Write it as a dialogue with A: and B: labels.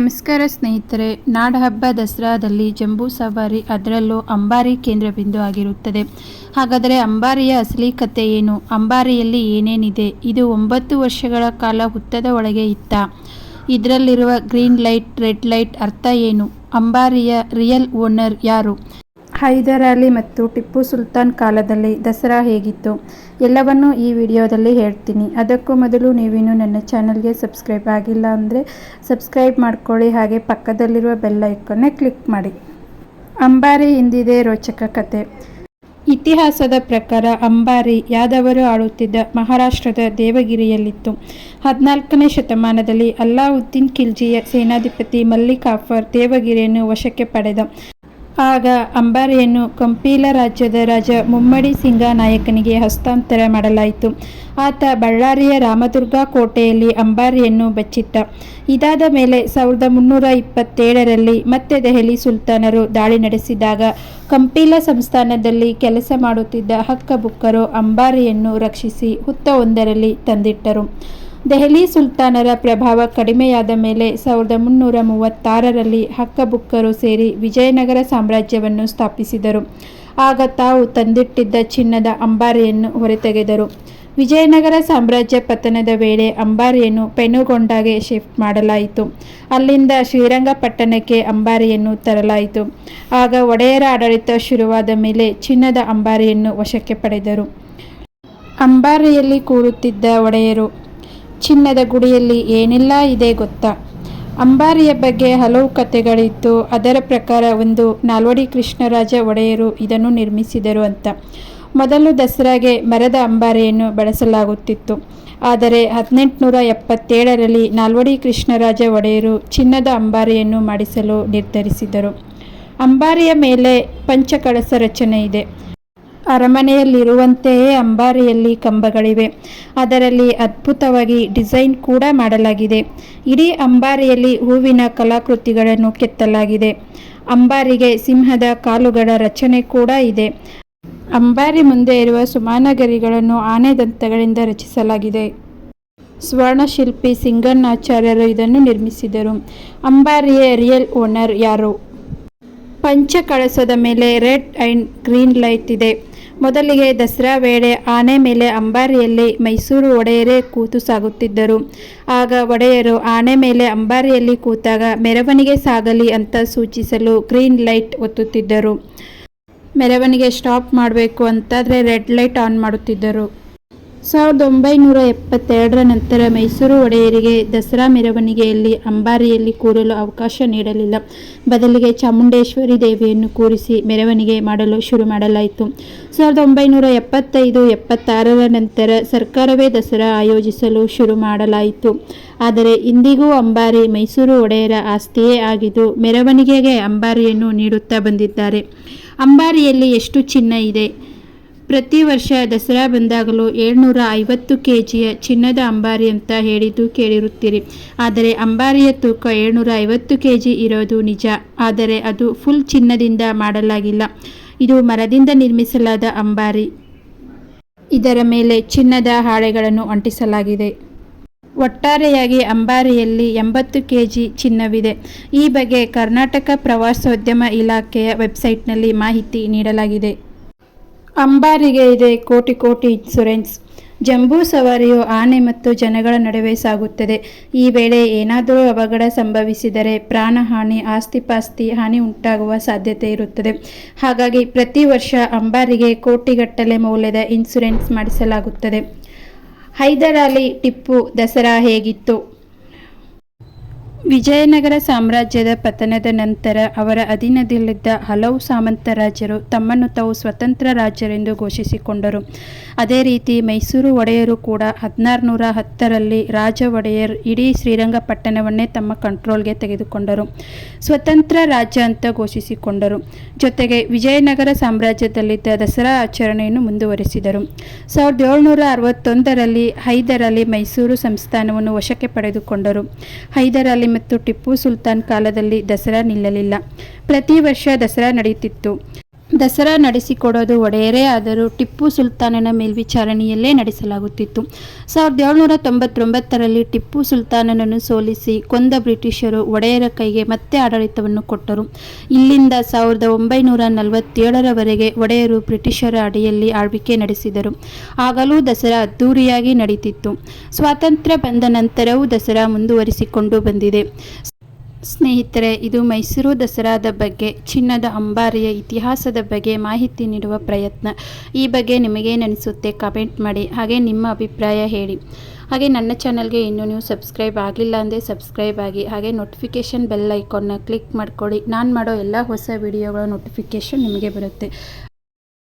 A: ನಮಸ್ಕಾರ ಸ್ನೇಹಿತರೆ, ನಾಡಹಬ್ಬ ದಸರಾದಲ್ಲಿ ಜಂಬೂ ಸವಾರಿ ಅದರಲ್ಲೂ ಅಂಬಾರಿ ಕೇಂದ್ರಬಿಂದು ಆಗಿರುತ್ತದೆ. ಹಾಗಾದರೆ ಅಂಬಾರಿಯ ಅಸಲಿ ಕತೆ ಏನು? ಅಂಬಾರಿಯಲ್ಲಿ ಏನೇನಿದೆ? ಇದು ಒಂಬತ್ತು ವರ್ಷಗಳ ಕಾಲ ಹುತ್ತದ ಒಳಗೆ ಇತ್ತ. ಇದರಲ್ಲಿರುವ ಗ್ರೀನ್ ಲೈಟ್, ರೆಡ್ ಲೈಟ್ ಅರ್ಥ ಏನು? ಅಂಬಾರಿಯ ರಿಯಲ್ ಓನರ್ ಯಾರು? ಹೈದರ್ ಅಲಿ ಮತ್ತು ಟಿಪ್ಪು ಸುಲ್ತಾನ್ ಕಾಲದಲ್ಲಿ ದಸರಾ ಹೇಗಿತ್ತು? ಎಲ್ಲವನ್ನೂ ಈ ವಿಡಿಯೋದಲ್ಲಿ ಹೇಳ್ತೀನಿ. ಅದಕ್ಕೂ ಮೊದಲು ನೀವಿನ್ನು ನನ್ನ ಚಾನಲ್ಗೆ ಸಬ್ಸ್ಕ್ರೈಬ್ ಆಗಿಲ್ಲ ಅಂದರೆ ಸಬ್ಸ್ಕ್ರೈಬ್ ಮಾಡ್ಕೊಳ್ಳಿ. ಹಾಗೆ ಪಕ್ಕದಲ್ಲಿರುವ ಬೆಲ್ ಐಕನ್ನೇ ಕ್ಲಿಕ್ ಮಾಡಿ. ಅಂಬಾರಿ ಹಿಂದಿದೆ ರೋಚಕ ಕತೆ. ಇತಿಹಾಸದ ಪ್ರಕಾರ ಅಂಬಾರಿ ಯಾದವರು ಆಳುತ್ತಿದ್ದ ಮಹಾರಾಷ್ಟ್ರದ ದೇವಗಿರಿಯಲ್ಲಿತ್ತು. ಹದಿನಾಲ್ಕನೇ ಶತಮಾನದಲ್ಲಿ ಅಲ್ಲಾವುದ್ದೀನ್ ಖಿಲ್ಜಿಯ ಸೇನಾಧಿಪತಿ ಮಲ್ಲಿಕಾಫರ್ ದೇವಗಿರಿಯನ್ನು ವಶಕ್ಕೆ ಪಡೆದ. ಆಗ ಅಂಬಾರಿಯನ್ನು ಕಂಪೀಲ ರಾಜ್ಯದ ರಾಜ ಮುಮ್ಮಡಿ ಸಿಂಗ ನಾಯಕನಿಗೆ ಹಸ್ತಾಂತರ ಮಾಡಲಾಯಿತು. ಆತ ಬಳ್ಳಾರಿಯ ರಾಮದುರ್ಗ ಕೋಟೆಯಲ್ಲಿ ಅಂಬಾರಿಯನ್ನು ಬಚ್ಚಿಟ್ಟ. ಇದಾದ ಮೇಲೆ ಸಾವಿರದ ಮುನ್ನೂರ ಇಪ್ಪತ್ತೇಳರಲ್ಲಿ ಮತ್ತೆ ದೆಹಲಿ ಸುಲ್ತಾನರು ದಾಳಿ ನಡೆಸಿದಾಗ ಕಂಪೀಲ ಸಂಸ್ಥಾನದಲ್ಲಿ ಕೆಲಸ ಮಾಡುತ್ತಿದ್ದ ಹಕ್ಕಬುಕ್ಕರು ಅಂಬಾರಿಯನ್ನು ರಕ್ಷಿಸಿ ಹುತ್ತ ಒಂದರಲ್ಲಿ ತಂದಿಟ್ಟರು. ದೆಹಲಿ ಸುಲ್ತಾನರ ಪ್ರಭಾವ ಕಡಿಮೆಯಾದ ಮೇಲೆ ಸಾವಿರದ ಮುನ್ನೂರ ಮೂವತ್ತಾರರಲ್ಲಿ ಹಕ್ಕಬುಕ್ಕರು ಸೇರಿ ವಿಜಯನಗರ ಸಾಮ್ರಾಜ್ಯವನ್ನು ಸ್ಥಾಪಿಸಿದರು. ಆಗ ತಾವು ತಂದಿಟ್ಟಿದ್ದ ಚಿನ್ನದ ಅಂಬಾರಿಯನ್ನು ಹೊರತೆಗೆದರು. ವಿಜಯನಗರ ಸಾಮ್ರಾಜ್ಯ ಪತನದ ವೇಳೆ ಅಂಬಾರಿಯನ್ನು ಪೆನುಗೊಂಡಾಗೆ ಶಿಫ್ಟ್ ಮಾಡಲಾಯಿತು. ಅಲ್ಲಿಂದ ಶ್ರೀರಂಗಪಟ್ಟಣಕ್ಕೆ ಅಂಬಾರಿಯನ್ನು ತರಲಾಯಿತು. ಆಗ ಒಡೆಯರ ಆಡಳಿತ ಶುರುವಾದ ಮೇಲೆ ಚಿನ್ನದ ಅಂಬಾರಿಯನ್ನು ವಶಕ್ಕೆ ಪಡೆದರು. ಅಂಬಾರಿಯಲ್ಲಿ ಕೂರುತ್ತಿದ್ದ ಒಡೆಯರು ಚಿನ್ನದ ಗುಡಿಯಲ್ಲಿ ಏನೆಲ್ಲ ಇದೆ ಗೊತ್ತಾ? ಅಂಬಾರಿಯ ಬಗ್ಗೆ ಹಲವು ಕಥೆಗಳಿತ್ತು. ಅದರ ಪ್ರಕಾರ ಒಂದು ನಾಲ್ವಡಿ ಕೃಷ್ಣರಾಜ ಒಡೆಯರು ಇದನ್ನು ನಿರ್ಮಿಸಿದರು ಅಂತ. ಮೊದಲು ದಸರಾಗೆ ಮರದ ಅಂಬಾರಿಯನ್ನು ಬಳಸಲಾಗುತ್ತಿತ್ತು. ಆದರೆ ಹದಿನೆಂಟುನೂರ ಎಪ್ಪತ್ತೇಳರಲ್ಲಿ ನಾಲ್ವಡಿ ಕೃಷ್ಣರಾಜ ಒಡೆಯರು ಚಿನ್ನದ ಅಂಬಾರಿಯನ್ನು ಮಾಡಿಸಲು ನಿರ್ಧರಿಸಿದರು. ಅಂಬಾರಿಯ ಮೇಲೆ ಪಂಚಕಳಸ ರಚನೆ ಇದೆ. ಅರಮನೆಯಲ್ಲಿರುವಂತೆಯೇ ಅಂಬಾರಿಯಲ್ಲಿ ಕಂಬಗಳಿವೆ. ಅದರಲ್ಲಿ ಅದ್ಭುತವಾಗಿ ಡಿಸೈನ್ ಕೂಡ ಮಾಡಲಾಗಿದೆ. ಇಡೀ ಅಂಬಾರಿಯಲ್ಲಿ ಹೂವಿನ ಕಲಾಕೃತಿಗಳನ್ನು ಕೆತ್ತಲಾಗಿದೆ. ಅಂಬಾರಿಗೆ ಸಿಂಹದ ಕಾಲುಗಳ ರಚನೆ ಕೂಡ ಇದೆ. ಅಂಬಾರಿ ಮುಂದೆ ಇರುವ ಸುಮಾನಗರಿಗಳನ್ನು ಆನೆ ದಂತಗಳಿಂದ ರಚಿಸಲಾಗಿದೆ. ಸ್ವರ್ಣಶಿಲ್ಪಿ ಸಿಂಗಣ್ಣಾಚಾರ್ಯರು ಇದನ್ನು ನಿರ್ಮಿಸಿದರು. ಅಂಬಾರಿಯ ರಿಯಲ್ ಓನರ್ ಯಾರು? ಪಂಚ ಕಳಸದ ಮೇಲೆ ರೆಡ್ ಆ್ಯಂಡ್ ಗ್ರೀನ್ ಲೈಟ್ ಇದೆ. ಮೊದಲಿಗೆ ದಸರಾ ವೇಳೆ ಆನೆ ಮೇಲೆ ಅಂಬಾರಿಯಲ್ಲಿ ಮೈಸೂರು ಒಡೆಯರೇ ಕೂತು ಸಾಗುತ್ತಿದ್ದರು. ಆಗ ಒಡೆಯರು ಆನೆ ಮೇಲೆ ಅಂಬಾರಿಯಲ್ಲಿ ಕೂತಾಗ ಮೆರವಣಿಗೆ ಸಾಗಲಿ ಅಂತ ಸೂಚಿಸಲು ಗ್ರೀನ್ ಲೈಟ್ ಒತ್ತುತ್ತಿದ್ದರು. ಮೆರವಣಿಗೆ ಸ್ಟಾಪ್ ಮಾಡಬೇಕು ಅಂತಾದರೆ ರೆಡ್ ಲೈಟ್ ಆನ್ ಮಾಡುತ್ತಿದ್ದರು. ಸಾವಿರದ ಒಂಬೈನೂರ ಎಪ್ಪತ್ತೆರಡರ ನಂತರ ಮೈಸೂರು ಒಡೆಯರಿಗೆ ದಸರಾ ಮೆರವಣಿಗೆಯಲ್ಲಿ ಅಂಬಾರಿಯಲ್ಲಿ ಕೂರಲು ಅವಕಾಶ ನೀಡಲಿಲ್ಲ. ಬದಲಿಗೆ ಚಾಮುಂಡೇಶ್ವರಿ ದೇವಿಯನ್ನು ಕೂರಿಸಿ ಮೆರವಣಿಗೆ ಮಾಡಲು ಶುರು ಮಾಡಲಾಯಿತು. ಸಾವಿರದ ಒಂಬೈನೂರ ಎಪ್ಪತ್ತೈದು ಎಪ್ಪತ್ತಾರರ ನಂತರ ಸರ್ಕಾರವೇ ದಸರಾ ಆಯೋಜಿಸಲು ಶುರು ಮಾಡಲಾಯಿತು. ಆದರೆ ಇಂದಿಗೂ ಅಂಬಾರಿ ಮೈಸೂರು ಒಡೆಯರ ಆಸ್ತಿಯೇ ಆಗಿದ್ದು, ಮೆರವಣಿಗೆಗೆ ಅಂಬಾರಿಯನ್ನು ನೀಡುತ್ತಾ ಬಂದಿದ್ದಾರೆ. ಅಂಬಾರಿಯಲ್ಲಿ ಎಷ್ಟು ಚಿನ್ನ ಇದೆ? ಪ್ರತಿ ವರ್ಷ ದಸರಾ ಬಂದಾಗಲೂ ಏಳ್ನೂರ ಐವತ್ತು ಕೆ ಜಿಯ ಚಿನ್ನದ ಅಂಬಾರಿ ಅಂತ ಹೇಳಿದ್ದು ಕೇಳಿರುತ್ತೀರಿ. ಆದರೆ ಅಂಬಾರಿಯ ತೂಕ ಏಳ್ನೂರ ಐವತ್ತು ಕೆ ಇರೋದು ನಿಜ. ಆದರೆ ಅದು ಫುಲ್ ಚಿನ್ನದಿಂದ ಮಾಡಲಾಗಿಲ್ಲ. ಇದು ಮರದಿಂದ ನಿರ್ಮಿಸಲಾದ ಅಂಬಾರಿ. ಇದರ ಮೇಲೆ ಚಿನ್ನದ ಹಾಳೆಗಳನ್ನು ಅಂಟಿಸಲಾಗಿದೆ. ಒಟ್ಟಾರೆಯಾಗಿ ಅಂಬಾರಿಯಲ್ಲಿ ಎಂಬತ್ತು ಕೆ ಜಿ ಚಿನ್ನವಿದೆ. ಈ ಬಗ್ಗೆ ಕರ್ನಾಟಕ ಪ್ರವಾಸೋದ್ಯಮ ಇಲಾಖೆಯ ವೆಬ್ಸೈಟ್ನಲ್ಲಿ ಮಾಹಿತಿ ನೀಡಲಾಗಿದೆ. ಅಂಬಾರಿಗೆ ಇದೆ ಕೋಟಿ ಕೋಟಿ ಇನ್ಸುರೆನ್ಸ್ ಜಂಬೂ ಸವಾರಿಯು ಆನೆ ಮತ್ತು ಜನಗಳ ನಡುವೆ ಸಾಗುತ್ತದೆ. ಈ ವೇಳೆ ಏನಾದರೂ ಅವಘಡ ಸಂಭವಿಸಿದರೆ ಪ್ರಾಣಹಾನಿ ಆಸ್ತಿಪಾಸ್ತಿ ಹಾನಿ ಉಂಟಾಗುವ ಸಾಧ್ಯತೆ ಇರುತ್ತದೆ. ಹಾಗಾಗಿ ಪ್ರತಿ ವರ್ಷ ಅಂಬಾರಿಗೆ ಕೋಟಿಗಟ್ಟಲೆ ಮೌಲ್ಯದ ಇನ್ಸುರೆನ್ಸ್ ಮಾಡಿಸಲಾಗುತ್ತದೆ. ಹೈದರಾಲಿ ಟಿಪ್ಪು ದಸರಾ ಹೇಗಿತ್ತು? ವಿಜಯನಗರ ಸಾಮ್ರಾಜ್ಯದ ಪತನದ ನಂತರ ಅವರ ಅಧೀನದಲ್ಲಿದ್ದ ಹಲವು ಸಾಮಂತ ರಾಜರು ತಮ್ಮನ್ನು ತಾವು ಸ್ವತಂತ್ರ ರಾಜ್ಯರೆಂದು ಘೋಷಿಸಿಕೊಂಡರು. ಅದೇ ರೀತಿ ಮೈಸೂರು ಒಡೆಯರು ಕೂಡ ಹದಿನಾರುನೂರ ಹತ್ತರಲ್ಲಿ ರಾಜ ಒಡೆಯರ್ ಇಡೀ ಶ್ರೀರಂಗಪಟ್ಟಣವನ್ನೇ ತಮ್ಮ ಕಂಟ್ರೋಲ್ಗೆ ತೆಗೆದುಕೊಂಡರು. ಸ್ವತಂತ್ರ ರಾಜ್ಯ ಅಂತ ಘೋಷಿಸಿಕೊಂಡರು. ಜೊತೆಗೆ ವಿಜಯನಗರ ಸಾಮ್ರಾಜ್ಯದಲ್ಲಿದ್ದ ದಸರಾ ಆಚರಣೆಯನ್ನು ಮುಂದುವರೆಸಿದರು. ಸಾವಿರದ ಏಳುನೂರ ಅರವತ್ತೊಂದರಲ್ಲಿ ಹೈದರಲ್ಲಿ ಮೈಸೂರು ಸಂಸ್ಥಾನವನ್ನು ವಶಕ್ಕೆ ಪಡೆದುಕೊಂಡರು. ಹೈದರಲ್ಲಿ ಮತ್ತು ಟಿಪ್ಪು ಸುಲ್ತಾನ್ ಕಾಲದಲ್ಲಿ ದಸರಾ ನಿಲ್ಲಲಿಲ್ಲ. ಪ್ರತಿ ವರ್ಷ ದಸರಾ ನಡೆಯುತ್ತಿತ್ತು. ದಸರಾ ನಡೆಸಿಕೊಡೋದು ಒಡೆಯರೇ, ಆದರೂ ಟಿಪ್ಪು ಸುಲ್ತಾನನ ಮೇಲ್ವಿಚಾರಣೆಯಲ್ಲೇ ನಡೆಸಲಾಗುತ್ತಿತ್ತು. ಸಾವಿರದ ಏಳ್ನೂರ ತೊಂಬತ್ತೊಂಬತ್ತರಲ್ಲಿ ಟಿಪ್ಪು ಸುಲ್ತಾನನನ್ನು ಸೋಲಿಸಿ ಕೊಂದ ಬ್ರಿಟಿಷರು ಒಡೆಯರ ಕೈಗೆ ಮತ್ತೆ ಆಡಳಿತವನ್ನು ಕೊಟ್ಟರು. ಇಲ್ಲಿಂದ ಸಾವಿರದ ಒಂಬೈನೂರ ನಲವತ್ತೇಳರವರೆಗೆ ಒಡೆಯರು ಬ್ರಿಟಿಷರ ಅಡಿಯಲ್ಲಿ ಆಳ್ವಿಕೆ ನಡೆಸಿದರು. ಆಗಲೂ ದಸರಾ ಅದ್ದೂರಿಯಾಗಿ ನಡೆಯುತ್ತಿತ್ತು ಸ್ವಾತಂತ್ರ್ಯ ಬಂದ ನಂತರವೂ ದಸರಾ ಮುಂದುವರಿಸಿಕೊಂಡು ಬಂದಿದೆ. ಸ್ನೇಹಿತರೆ, ಇದು ಮೈಸೂರು ದಸರಾದ ಬಗ್ಗೆ, ಚಿನ್ನದ ಅಂಬಾರಿಯ ಇತಿಹಾಸದ ಬಗ್ಗೆ ಮಾಹಿತಿ ನೀಡುವ ಪ್ರಯತ್ನ. ಈ ಬಗ್ಗೆ ನಿಮಗೇನಿಸುತ್ತೆ ಕಮೆಂಟ್ ಮಾಡಿ. ಹಾಗೆ ನಿಮ್ಮ ಅಭಿಪ್ರಾಯ ಹೇಳಿ. ಹಾಗೆ ನನ್ನ ಚಾನಲ್ಗೆ ಇನ್ನೂ ನೀವು ಸಬ್ಸ್ಕ್ರೈಬ್ ಆಗಲಿಲ್ಲ ಅಂದರೆ ಸಬ್ಸ್ಕ್ರೈಬ್ ಆಗಿ. ಹಾಗೆ ನೋಟಿಫಿಕೇಷನ್ ಬೆಲ್ ಐಕಾನ್ನ ಕ್ಲಿಕ್ ಮಾಡ್ಕೊಳ್ಳಿ. ನಾನು ಮಾಡೋ ಎಲ್ಲ ಹೊಸ ವಿಡಿಯೋಗಳ ನೋಟಿಫಿಕೇಷನ್ ನಿಮಗೆ ಬರುತ್ತೆ.